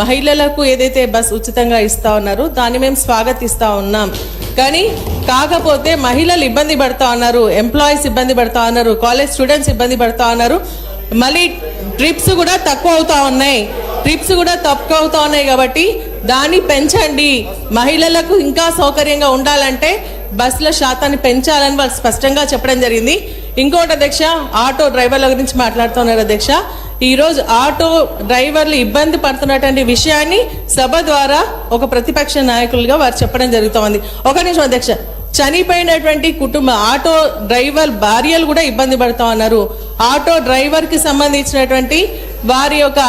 మహిళలకు ఏదైతే బస్ ఉచితంగా ఇస్తా ఉన్నారో దాన్ని మేము స్వాగతిస్తా ఉన్నాం. కానీ కాకపోతే మహిళలు ఇబ్బంది పడతా ఉన్నారు ఎంప్లాయీస్ ఇబ్బంది పడతా ఉన్నారు కాలేజ్ స్టూడెంట్స్ ఇబ్బంది పడతా ఉన్నారు. మళ్ళీ ట్రిప్స్ కూడా తక్కువ అవుతా ఉన్నాయి. ట్రిప్స్ కూడా తక్కువ అవుతా ఉన్నాయి కాబట్టి దాన్ని పెంచండి. మహిళలకు ఇంకా సౌకర్యంగా ఉండాలంటే బస్సుల శాతాన్ని పెంచాలని వాళ్ళు స్పష్టంగా చెప్పడం జరిగింది. ఇంకోటి అధ్యక్ష ఆటో డ్రైవర్ల గురించి మాట్లాడుతున్నారు అధ్యక్ష. ఈరోజు ఆటో డ్రైవర్లు ఇబ్బంది పడుతున్నటువంటి విషయాన్ని సభ ద్వారా ఒక ప్రతిపక్ష నాయకులుగా వారు చెప్పడం జరుగుతోంది. ఒక నిమిషం అధ్యక్ష చనిపోయినటువంటి కుటుంబ ఆటో డ్రైవర్ భార్యలు కూడా ఇబ్బంది పడుతూ ఉన్నారు. ఆటో డ్రైవర్కి సంబంధించినటువంటి వారి యొక్క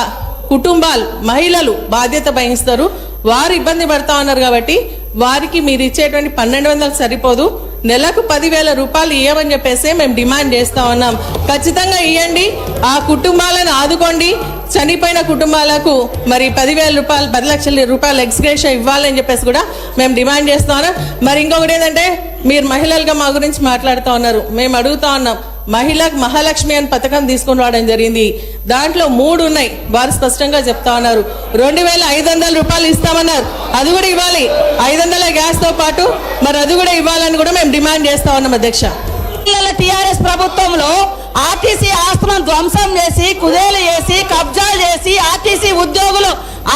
కుటుంబాలు మహిళలు బాధ్యత వహిస్తారు. వారు ఇబ్బంది పడతా ఉన్నారు కాబట్టి వారికి మీరు ఇచ్చేటువంటి పన్నెండు వందలు సరిపోదు. నెలకు పదివేల రూపాయలు ఇవ్వమని చెప్పేసి మేము డిమాండ్ చేస్తా ఉన్నాం. ఖచ్చితంగా ఇవ్వండి ఆ కుటుంబాలను ఆదుకోండి. చనిపోయిన కుటుంబాలకు మరి పదివేల రూపాయలు పది లక్షల రూపాయలు ఎక్స్గ్రేషన్ ఇవ్వాలని చెప్పేసి కూడా మేము డిమాండ్ చేస్తా ఉన్నాం. మరి ఇంకొకటి ఏంటంటే మీరు మహిళలుగా మా గురించి మాట్లాడుతూ ఉన్నారు. మేము అడుగుతా ఉన్నాం. మహిళ మహాలక్ష్మి అని పథకం తీసుకుని రావడం జరిగింది. దాంట్లో మూడు ఉన్నాయి. వారు స్పష్టంగా చెప్తా ఉన్నారు. రెండు వేల ఐదు వందల రూపాయలు ఇస్తామన్నారు. అది కూడా ఇవ్వాలి. ఐదు వందల గ్యాస్తో పాటు మరి అది కూడా ఇవ్వాలని కూడా మేము డిమాండ్ చేస్తా ఉన్నాం అధ్యక్ష. పిల్లల టిఆర్ఎస్ ప్రభుత్వంలో ఆర్టీసీ ఆస్తులను ధ్వంసం చేసి కుదేలు చేసి కబ్జాలు చేసి ఆర్టీసీ ఉద్యోగులు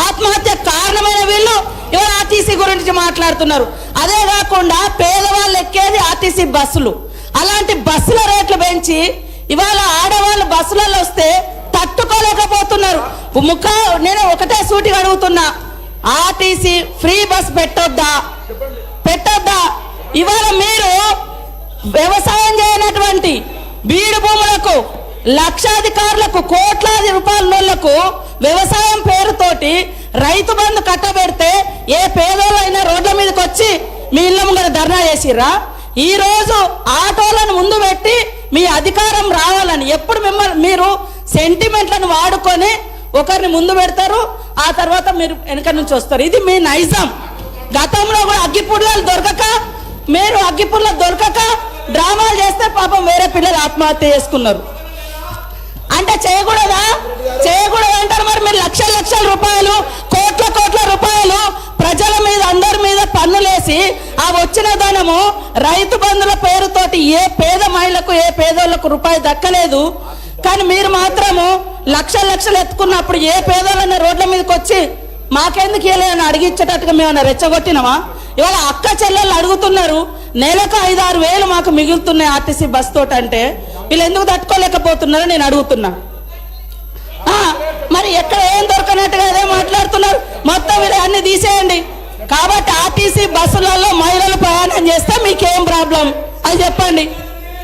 ఆత్మహత్య కారణమైన వీళ్ళు ఇవాళ ఆర్టీసీ గురించి మాట్లాడుతున్నారు. అదే కాకుండా పేదవాళ్ళు ఎక్కేది ఆర్టీసీ బస్సులు. అలాంటి బస్సుల రేట్లు పెంచి ఇవాళ ఆడవాళ్ళు బస్సులలో వస్తే తట్టుకోలేకపోతున్నారు. ముఖ నేను ఒకటే సూటిగా అడుగుతున్నా. ఆర్టీసీ ఫ్రీ బస్ పెట్టొద్దా? పెట్టొద్దా? ఇవాళ మీరు వ్యవసాయం చేయనటువంటి బీడు భూములకు లక్షాధికారులకు కోట్లాది రూపాయలకు వ్యవసాయం పేరుతోటి రైతు బంధు కట్టబెడితే ఏ పేదోళ్ళైనా రోడ్ల మీదకి వచ్చి మీ ఇళ్ళ ముంగర ధర్నా చేసిర్రా? ఈరోజు ఆటోలను ముందు పెట్టి మీ అధికారం రావాలని ఎప్పుడు మిమ్మల్ని మీరు సెంటిమెంట్లను వాడుకొని ఒకరిని ముందు పెడతారు ఆ తర్వాత మీరు వెనక నుంచి వస్తారు. ఇది మీ నైజం. గతంలో కూడా అగ్గిపుల్లలు దొరకక మీరు అగ్గిపుల్ల దొరకక డ్రామాలు చేస్తే పాపం వేరే పిల్లలు ఆత్మహత్య చేసుకున్నారు. అంటే చేయకూడదా అంటారు మరి మీరు లక్షల లక్షల రూపాయలు కోట్ల కోట్ల రూపాయలు ప్రజల మీద అందరి మీద పన్నులేసి ఆ వచ్చిన రైతు బంధుల పేరుతోటి ఏ పేద మహిళకు ఏ పేదోళ్ళకు రూపాయి దక్కలేదు. కానీ మీరు మాత్రము లక్షల లక్షలు ఎత్తుకున్నప్పుడు ఏ పేదోళ్ళని రోడ్ల మీదకి వచ్చి మాకెందుకు ఇవ్వలేదని అడిగించేటట్టుగా మేము రెచ్చగొట్టినామా? ఇవాళ అక్క చెల్లెళ్ళు అడుగుతున్నారు నెలకు ఐదారు వేలు మాకు మిగులుతున్నాయి ఆర్టీసీ బస్ తోటి అంటే వీళ్ళు ఎందుకు తట్టుకోలేకపోతున్నారో నేను అడుగుతున్నా. మరి ఎక్కడ ఏం దొరకనట్టుగా అదే మాట్లాడుతున్నారు? మొత్తం వీళ్ళు అన్ని తీసేయండి. కాబట్టి బస్సులలో మహిళలు ప్రయాణం చేస్తే మీకేం ప్రాబ్లం? అని చెప్పండి.